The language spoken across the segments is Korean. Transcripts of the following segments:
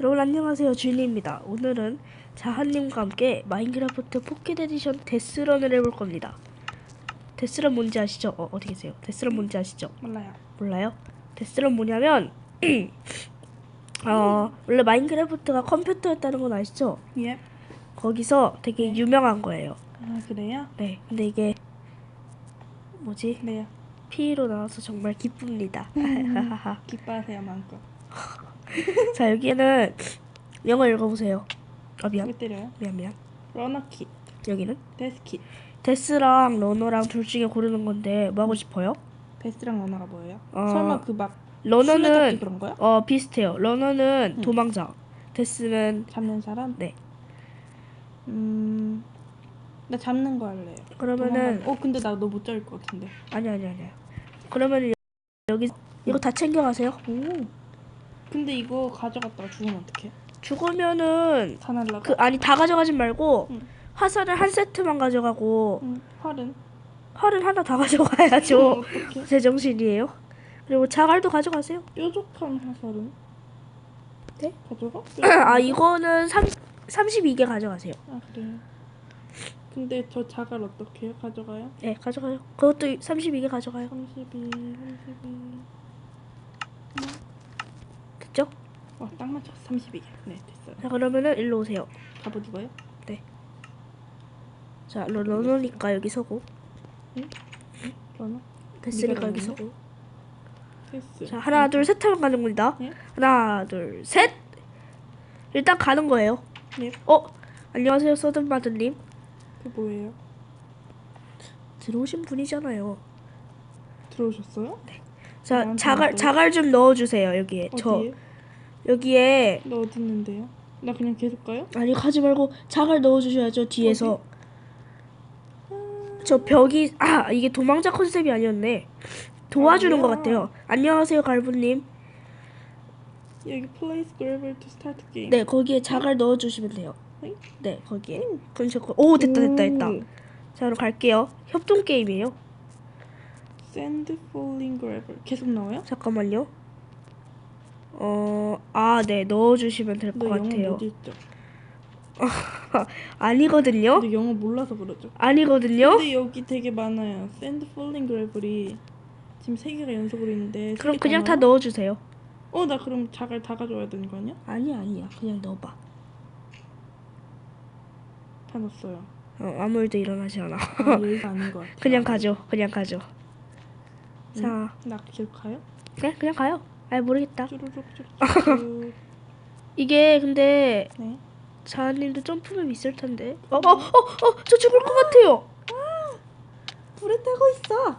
여러분 안녕하세요 주인입니다 오늘은 자한님과 함께 마인크래프트 포켓 에디션 데스런을 해볼 겁니다 데스런 뭔지 아시죠? 어, 어디 계세요? 데스런 뭔지 아시죠? 몰라요. 몰라요? 데스런 뭐냐면 어 원래 마인크래프트가 컴퓨터였다는 건 아시죠? 예. 거기서 되게 유명한 거예요 아 그래요? 네 근데 이게 뭐지? 네요. P로 나와서 정말 기쁩니다 기뻐하세요 마음껏. 자 여기는 영어 읽어보세요 아 미안 왜 때려요? 미안 미안 러너킷, 여기는 데스킷. 데스랑 러너랑 둘 중에 고르는 건데 뭐 하고 싶어요? 데스랑 러너가 뭐예요? 어, 설마 그막 러너는 그런 거야? 어 비슷해요. 러너는 응. 도망자. 데스는 잡는 사람? 네. 음. 나 잡는 거 할래요. 그러면은 도망가는- 어 근데 나 너 못 잡을 것 같은데. 아니 아니 아니야. 그러면은 여기 이거 다 챙겨 가세요. 오. 근데 이거 가져갔다가 죽으면 어떡해? 죽으면은 사날라가? 그 아니 다 가져가진 말고 응. 화살을 한 세트만 가져가고 응. 활은? 활은 하나 다 가져가야죠. 어떡해? 제정신이에요. 그리고 자갈도 가져가세요. 뾰족한 화살은? 네? 가져가? 아 이거는 3 32개 가져가세요. 아 그래요. 근데 저 자갈 어떻게 해요? 가져가요? 네 가져가요. 그것도 32개 가져가요. 32, 32. 됐죠? 와, 딱 맞췄어. 32개. 네, 됐어요. 자 그러면은 일로 오세요. 갑옷 입어요? 자 러- 러너니까 여기 서고 러너? 데스니까 여기? 서고 됐어. 자 하나 둘 셋 하면 가는 겁니다 예? 하나 둘 셋 일단 가는 거예요 예. 어 안녕하세요 서든마드님 그 뭐예요? 들어오신 분이잖아요 들어오셨어요? 자 나한테 자갈 안 자갈 좀 넣어 주세요 여기에. 저. 어디에? 여기에. 너 어디 있는데요? 나 그냥 계속 가요? 아니 가지 말고 자갈 넣어 주셔야죠 뒤에서. 저 벽이 아 이게 도망자 컨셉이 아니었네. 도와주는 아니야. 것 같아요. 안녕하세요 갈부님. 여기 place gravel to start game. 네 거기에 자갈 넣어 주시면 돼요. 네? 네 거기에. 그럼 제거 오 됐다 됐다 됐다. 오. 자 그럼 갈게요. 협동 게임이에요 Sand falling gravel. 계속 나와요? 잠깐만요 어 아 네 넣어주시면 될 것 너 영어 같아요 못 읽죠? 아니거든요 근데 영어 몰라서 그러죠. 아니거든요 근데 여기 되게 많아요. Sand falling gravel이 지금 세 개가 연속으로 있는데. 세 그럼 개 그냥 다 나와요? 넣어주세요 어, 나 그럼 자갈 다 가져와야 되는 거 아니야? 아니야 아니야 그냥 넣어봐 다 넣었어요. 어, 아무 일도 일어나지 않아 아, 여기가 아닌 것 같아. 그냥 가죠 그냥 가죠 자나 계속 가요? 네 그냥 가요 아 모르겠다 쭈루룩. 이게 근데 네. 자아님도 점프맵 있을 텐데 어 어 어 어 저 죽을 것 같아요 불에 타고 있어.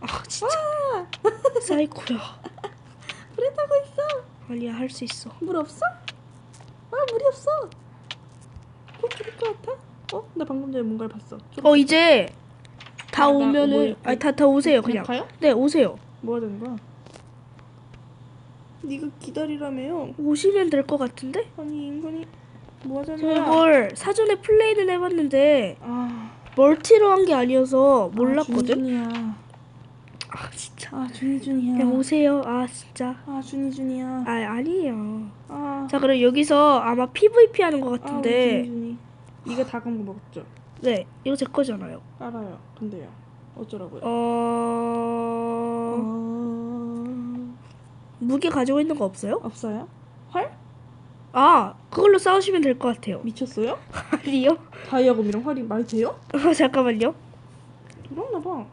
아 진짜 사이코야 불에 타고 있어. 아니야 할 수 있어 물 없어? 아, 물이 없어. 꼭 죽을 것 같아? 어? 나 방금 전에 뭔가를 봤어. 어 이제 다 아, 나 오면은 뭐- 아니 다 다 오세요 그냥 가요? 네 오세요 뭐 하는 거야? 네가 기다리라며요. 오시면 될 것 같은데 아니 인간이 뭐 하자는 저 거야? 이걸 사전에 플레이는 해봤는데 아, 멀티로 한 게 아니어서 몰랐거든 아, 준이준이야. 아 진짜 아, 준이 준이야. 그냥 오세요 아 진짜 아, 준이 준이야. 아 아니에요 아, 자 그럼 여기서 아마 PVP 하는 것 아, 우리 같은데 준이 준이. 네가 다 간 거 먹었죠? 네 이거 제 거잖아요 알아요. 근데요. 어쩌라고요? 어 어... 무기 가지고 있는 거 없어요? 없어요? 활? 아 그걸로 싸우시면 될 것 같아요 미쳤어요? 아니요 다이아검이랑 활이 말이 돼요? 어, 잠깐만요 그런가 봐.